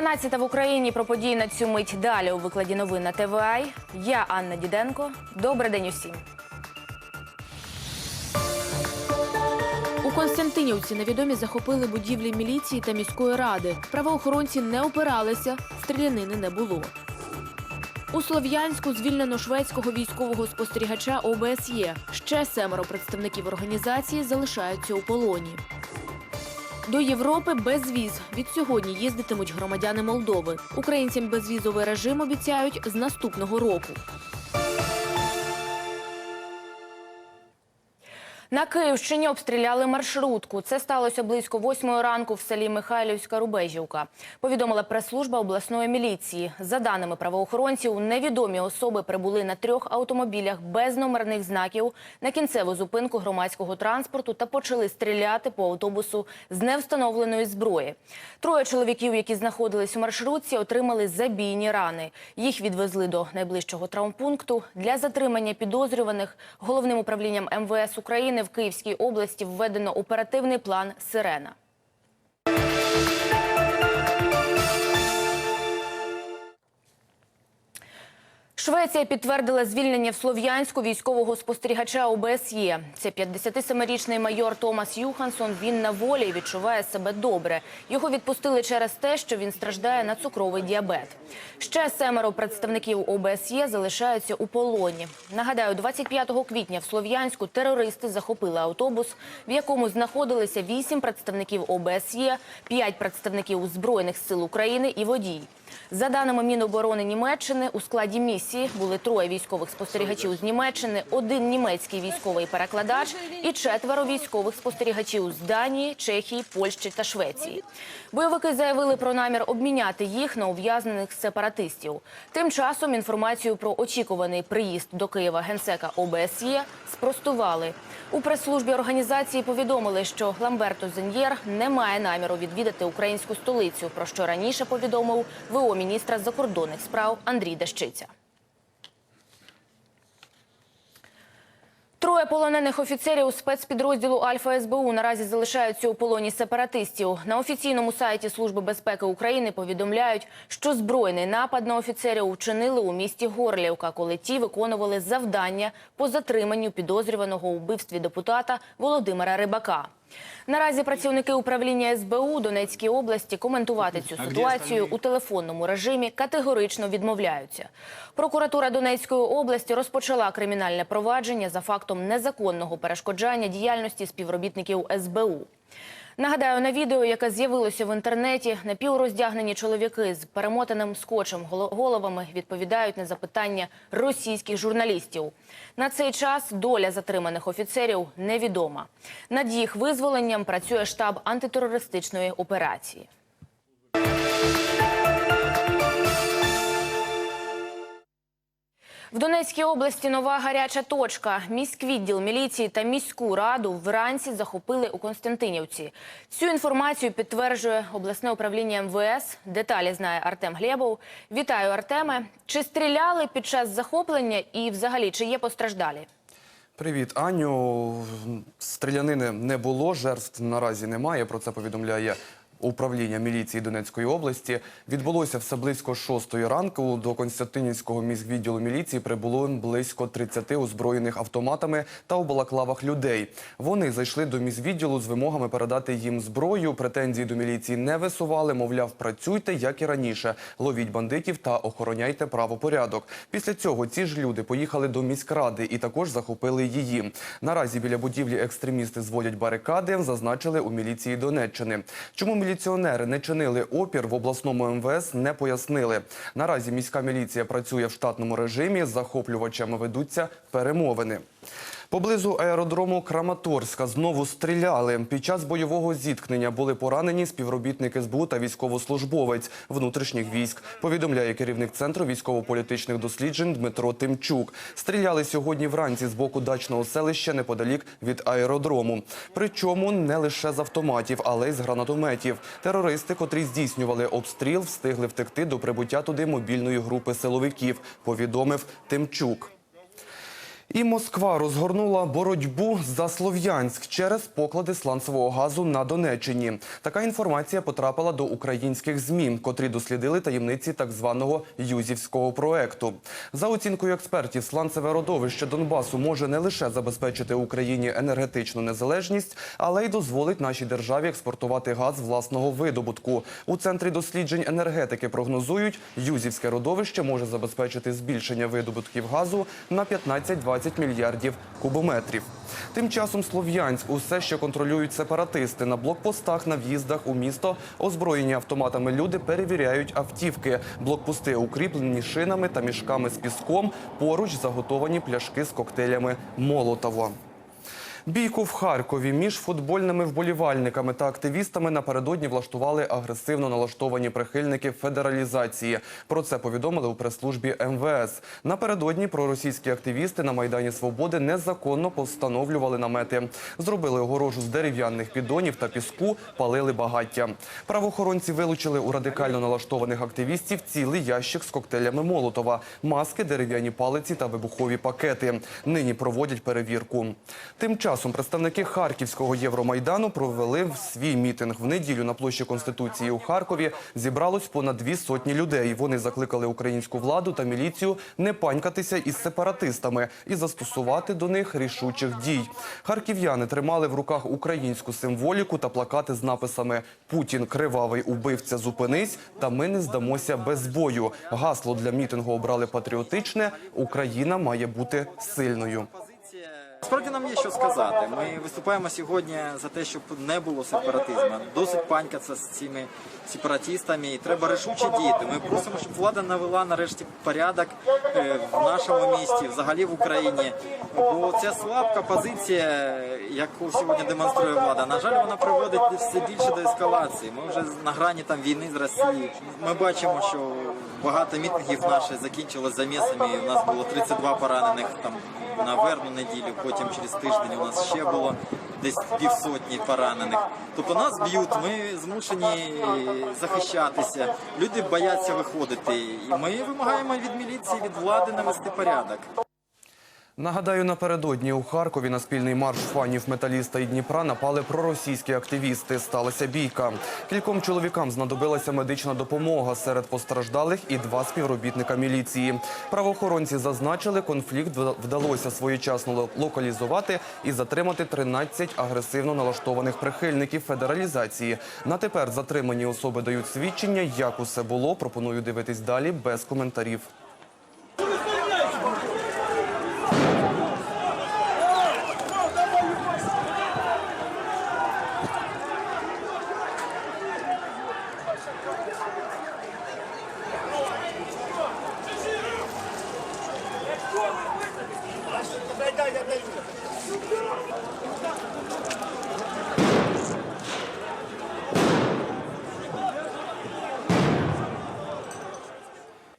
12 в Україні про події на цю мить далі у викладі новин на ТВА. Я Анна Діденко. Добрий день усім. У Константинівці невідомі захопили будівлі міліції та міської ради. Правоохоронці не опиралися, стрілянини не було. У Слов'янську звільнено шведського військового спостерігача ОБСЄ. Ще семеро представників організації залишаються у полоні. До Європи без віз. Від сьогодні їздитимуть громадяни Молдови. Українцям безвізовий режим обіцяють з наступного року. На Київщині обстріляли маршрутку. Це сталося близько восьмої ранку в селі Михайлівська Рубежівка. Повідомила прес-служба обласної міліції. За даними правоохоронців, невідомі особи прибули на трьох автомобілях без номерних знаків на кінцеву зупинку громадського транспорту та почали стріляти по автобусу з невстановленої зброї. Троє чоловіків, які знаходились у маршрутці, отримали забійні рани. Їх відвезли до найближчого травмпункту для затримання підозрюваних головним управлінням МВС України в Київській області введено оперативний план Сирена. Швеція підтвердила звільнення в Слов'янську військового спостерігача ОБСЄ. Це 57-річний майор Томас Юхансон. Він на волі і відчуває себе добре. Його відпустили через те, що він страждає на цукровий діабет. Ще семеро представників ОБСЄ залишаються у полоні. Нагадаю, 25 квітня в Слов'янську терористи захопили автобус, в якому знаходилися вісім представників ОБСЄ, п'ять представників Збройних сил України і водій. За даними Міноборони Німеччини, у складі місії були троє військових спостерігачів з Німеччини, один німецький військовий перекладач і четверо військових спостерігачів з Данії, Чехії, Польщі та Швеції. Бойовики заявили про намір обміняти їх на ув'язнених сепаратистів. Тим часом інформацію про очікуваний приїзд до Києва генсека ОБСЄ спростували. У прес-службі організації повідомили, що Ламберто Зеньєр не має наміру відвідати українську столицю, про що раніше повідомив ВО міністра закордонних справ Андрій Дещиця. Троє полонених офіцерів спецпідрозділу Альфа СБУ наразі залишаються у полоні сепаратистів. На офіційному сайті Служби безпеки України повідомляють, що збройний напад на офіцерів вчинили у місті Горлівка, коли ті виконували завдання по затриманню підозрюваного у вбивстві депутата Володимира Рибака. Наразі працівники управління СБУ Донецькій області коментувати цю ситуацію у телефонному режимі категорично відмовляються. Прокуратура Донецької області розпочала кримінальне провадження за фактом незаконного перешкоджання діяльності співробітників СБУ. Нагадаю, на відео, яке з'явилося в інтернеті, напівроздягнені чоловіки з перемотаним скотчем голо- головами відповідають на запитання російських журналістів. На цей час доля затриманих офіцерів невідома. Над їх визволенням працює штаб антитерористичної операції. В Донецькій області нова гаряча точка. Міськвідділ міліції та міську раду вранці захопили у Константинівці. Цю інформацію підтверджує обласне управління МВС. Деталі знає Артем Глєбов. Вітаю, Артеме. Чи стріляли під час захоплення і взагалі чи є постраждалі? Привіт, Аню. Стрілянини не було, жертв наразі немає. Про це повідомляє управління міліції Донецької області. Відбулося все близько шостої ранку. До Константинівського міськвідділу міліції прибуло близько 30 озброєних автоматами та у балаклавах людей. Вони зайшли до міськвідділу з вимогами передати їм зброю. Претензії до міліції не висували. Мовляв, працюйте як і раніше. Ловіть бандитів та охороняйте правопорядок. Після цього ці ж люди поїхали до міськради і також захопили її. Наразі біля будівлі екстремісти зводять барикади, зазначили у міліції Донеччини. Чому міліціонери не чинили опір в обласному МВС, не пояснили. Наразі міська міліція працює в штатному режимі. Захоплювачами ведуться перемовини. Поблизу аеродрому Краматорська знову стріляли. Під час бойового зіткнення були поранені співробітник СБУ та військовослужбовець внутрішніх військ. Повідомляє керівник центру військово-політичних досліджень Дмитро Тимчук. Стріляли сьогодні вранці з боку дачного селища неподалік від аеродрому. Причому не лише з автоматів, але й з гранатометів. Терористи, котрі здійснювали обстріл, встигли втекти до прибуття туди мобільної групи силовиків. Повідомив Тимчук. І Москва розгорнула боротьбу за Слов'янськ через поклади сланцевого газу на Донеччині. Така інформація потрапила до українських ЗМІ, котрі дослідили таємниці так званого Юзівського проекту. За оцінкою експертів, сланцеве родовище Донбасу може не лише забезпечити Україні енергетичну незалежність, але й дозволить нашій державі експортувати газ власного видобутку. У центрі досліджень енергетики прогнозують, Юзівське родовище може забезпечити збільшення видобутків газу на 15-20 мільярдів кубометрів. Тим часом Слов'янськ усе ще контролюють сепаратисти. На блокпостах на в'їздах у місто озброєні автоматами люди перевіряють автівки. Блокпости укріплені шинами та мішками з піском. Поруч заготовані пляшки з коктейлями Молотова. Бійку в Харкові між футбольними вболівальниками та активістами напередодні влаштували агресивно налаштовані прихильники федералізації. Про це повідомили у прес-службі МВС. Напередодні проросійські активісти на Майдані Свободи незаконно постановлювали намети. Зробили огорожу з дерев'яних піддонів та піску, палили багаття. Правоохоронці вилучили у радикально налаштованих активістів цілий ящик з коктейлями Молотова, маски, дерев'яні палиці та вибухові пакети. Нині проводять перевірку. Тим часом представники Харківського Євромайдану провели свій мітинг. В неділю на площі Конституції у Харкові зібралось понад дві сотні людей. Вони закликали українську владу та міліцію не панькатися із сепаратистами і застосувати до них рішучих дій. Харків'яни тримали в руках українську символіку та плакати з написами Путін кривавий убивця, зупинись та ми не здамося без бою. Гасло для мітингу обрали патріотичне. Україна має бути сильною. Справді нам є що сказати. Ми виступаємо сьогодні за те, щоб не було сепаратизму. Досить панькатися з цими сепаратистами. І треба рішуче діяти. Ми просимо, щоб влада навела нарешті порядок е, в нашому місті, взагалі в Україні. Бо ця слабка позиція, яку сьогодні демонструє влада, на жаль, вона приводить все більше до ескалації. Ми вже на грані там війни з Росією. Ми бачимо, що багато мітингів наших закінчилось замісами. У нас було 32 поранених там на верну неділю, потім через тиждень у нас ще було десь півсотні поранених. Тобто нас б'ють, ми змушені захищатися. Люди бояться виходити. І ми вимагаємо від міліції, від влади навести порядок. Нагадаю, напередодні у Харкові на спільний марш фанів металіста і Дніпра напали проросійські активісти. Сталася бійка. Кільком чоловікам знадобилася медична допомога. Серед постраждалих і два співробітника міліції. Правоохоронці зазначили, конфлікт вдалося своєчасно локалізувати і затримати 13 агресивно налаштованих прихильників федералізації. На тепер затримані особи дають свідчення. Як усе було, пропоную дивитись далі без коментарів.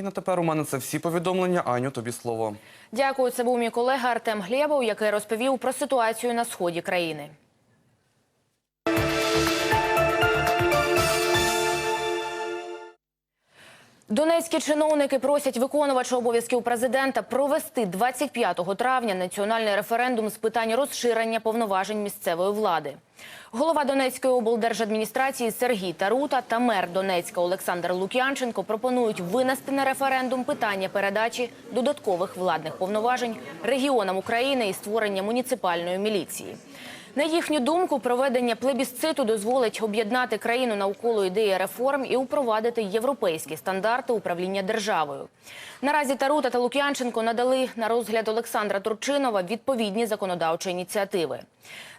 І на тепер у мене це всі повідомлення. Аню, тобі слово. Дякую. Це був мій колега Артем Глєбов, який розповів про ситуацію на сході країни. Донецькі чиновники просять виконувача обов'язків президента провести 25 травня національний референдум з питань розширення повноважень місцевої влади. Голова Донецької облдержадміністрації Сергій Тарута та мер Донецька Олександр Лук'янченко пропонують винести на референдум питання передачі додаткових владних повноважень регіонам України і створення муніципальної міліції. На їхню думку, проведення плебісциту дозволить об'єднати країну навколо ідеї реформ і упровадити європейські стандарти управління державою. Наразі Тарута та Лук'янченко надали на розгляд Олександра Турчинова відповідні законодавчі ініціативи.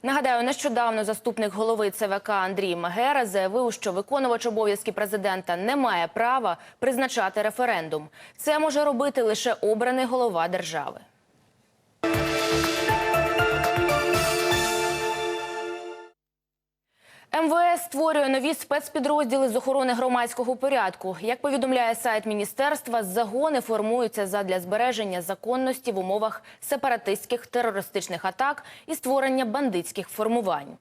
Нагадаю, нещодавно заступник голови ЦВК Андрій Магера заявив, що виконувач обов'язки президента не має права призначати референдум. Це може робити лише обраний голова держави. МВС створює нові спецпідрозділи з охорони громадського порядку. Як повідомляє сайт міністерства, загони формуються задля збереження законності в умовах сепаратистських терористичних атак і створення бандитських формувань.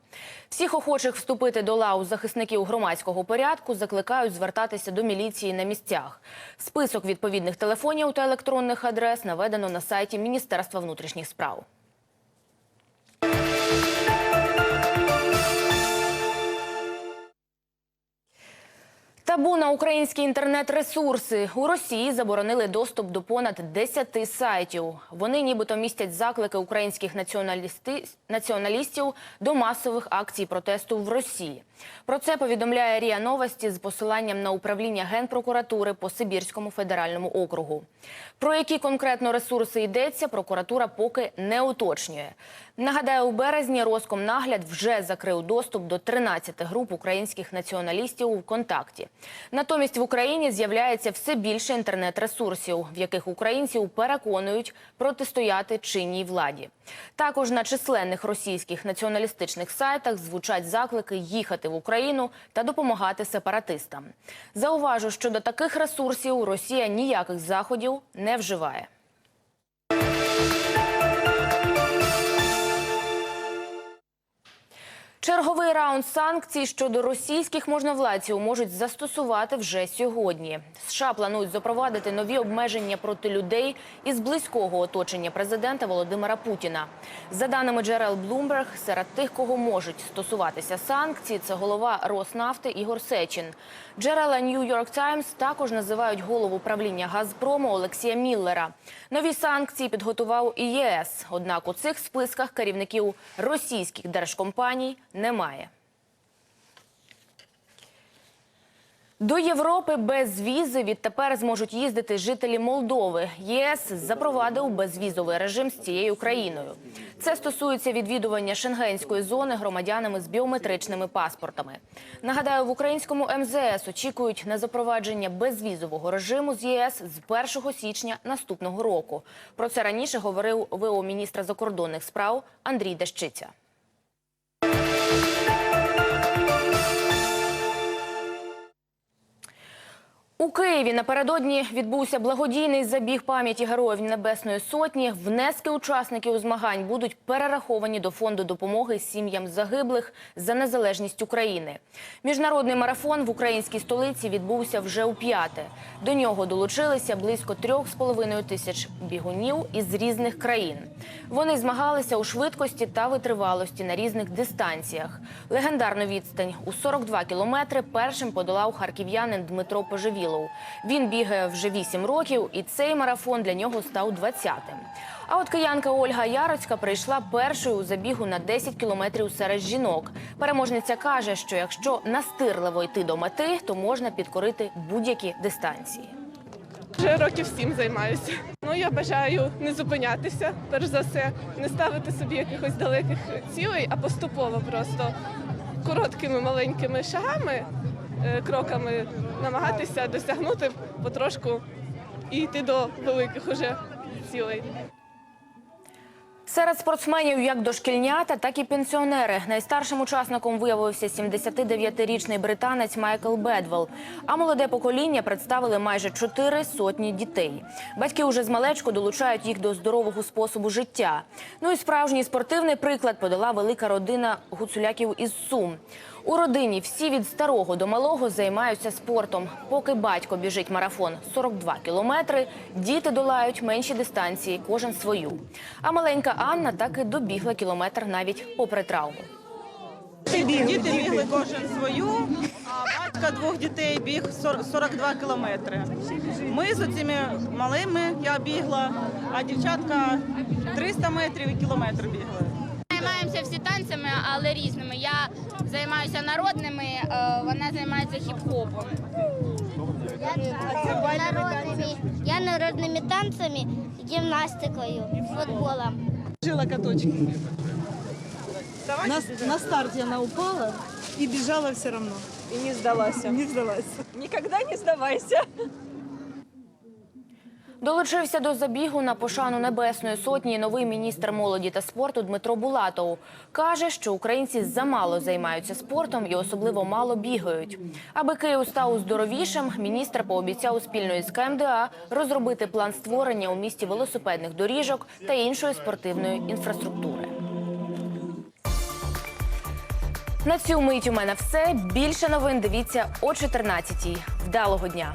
Всіх охочих вступити до лав захисників громадського порядку закликають звертатися до міліції на місцях. Список відповідних телефонів та електронних адрес наведено на сайті Міністерства внутрішніх справ. Табу на українські інтернет-ресурси у Росії заборонили доступ до понад 10 сайтів. Вони нібито містять заклики українських націоналістів до масових акцій протесту в Росії. Про це повідомляє РІА Новості з посиланням на управління Генпрокуратури по Сибірському федеральному округу. Про які конкретно ресурси йдеться, прокуратура поки не уточнює. Нагадаю, у березні Роскомнагляд вже закрив доступ до 13 груп українських націоналістів у ВКонтакті. Натомість в Україні з'являється все більше інтернет-ресурсів, в яких українців переконують протистояти чинній владі. Також на численних російських націоналістичних сайтах звучать заклики їхати в Україну та допомагати сепаратистам. Зауважу, що до таких ресурсів Росія ніяких заходів не вживає. Черговий раунд санкцій щодо російських можновладців можуть застосувати вже сьогодні. США планують запровадити нові обмеження проти людей із близького оточення президента Володимира Путіна. За даними джерел Bloomberg, серед тих, кого можуть стосуватися санкцій, це голова Роснафти Ігор Сечин. Джерела New York Times також називають голову правління Газпрому Олексія Міллера. Нові санкції підготував і ЄС. Однак у цих списках керівників російських держкомпаній немає. До Європи без візи відтепер зможуть їздити жителі Молдови. ЄС запровадив безвізовий режим з цією країною. Це стосується відвідування шенгенської зони громадянами з біометричними паспортами. Нагадаю, в українському МЗС очікують на запровадження безвізового режиму з ЄС з 1 січня наступного року. Про це раніше говорив ВО міністра закордонних справ Андрій Дещиця. У Києві напередодні відбувся благодійний забіг пам'яті героїв Небесної Сотні. Внески учасників змагань будуть перераховані до фонду допомоги сім'ям загиблих за незалежність України. Міжнародний марафон в українській столиці відбувся вже у п'яте. До нього долучилися близько трьох з половиною тисяч бігунів із різних країн. Вони змагалися у швидкості та витривалості на різних дистанціях. Легендарну відстань у 42 кілометри першим подолав харків'янин Дмитро Поживілов. Він бігає вже 8 років, і цей марафон для нього став 20-тим. А от киянка Ольга Яроцька прийшла першою у забігу на 10 кілометрів серед жінок. Переможниця каже, що якщо настирливо йти до мети, то можна підкорити будь-які дистанції. Вже років сім займаюся. Ну я бажаю не зупинятися, перш за все, не ставити собі якихось далеких цілей, а поступово просто короткими маленькими шагами, кроками намагатися досягнути потрошку і йти до великих уже цілей. Серед спортсменів як дошкільнята, так і пенсіонери. Найстаршим учасником виявився 79-річний британець Майкл Бедвелл. А молоде покоління представили майже чотири сотні дітей. Батьки уже з малечку долучають їх до здорового способу життя. Ну і справжній спортивний приклад подала велика родина гуцуляків із Сум. У родині всі від старого до малого займаються спортом. Поки батько біжить марафон 42 кілометри, діти долають менші дистанції, кожен свою. А маленька Анна так і добігла кілометр навіть попри травму. Діти бігли кожен свою, а батька двох дітей біг 42 кілометри. Ми з цими малими я бігла, а дівчатка 300 метрів і кілометр бігли. Займаємося всі танцями, але різними. Я займаюся народними, е, вона займається хіп-хопом. народними, я народними танцями, гимнастикою, футболом. Жила каточки. На, на старте она упала и бежала все равно. І не здалася. Не сдалась. Ніколи не здавайся. Долучився до забігу на пошану Небесної сотні новий міністр молоді та спорту Дмитро Булатов. Каже, що українці замало займаються спортом і особливо мало бігають. Аби Київ став здоровішим, міністр пообіцяв спільно із КМДА розробити план створення у місті велосипедних доріжок та іншої спортивної інфраструктури. На цю мить у мене все. Більше новин дивіться о 14-й. Вдалого дня!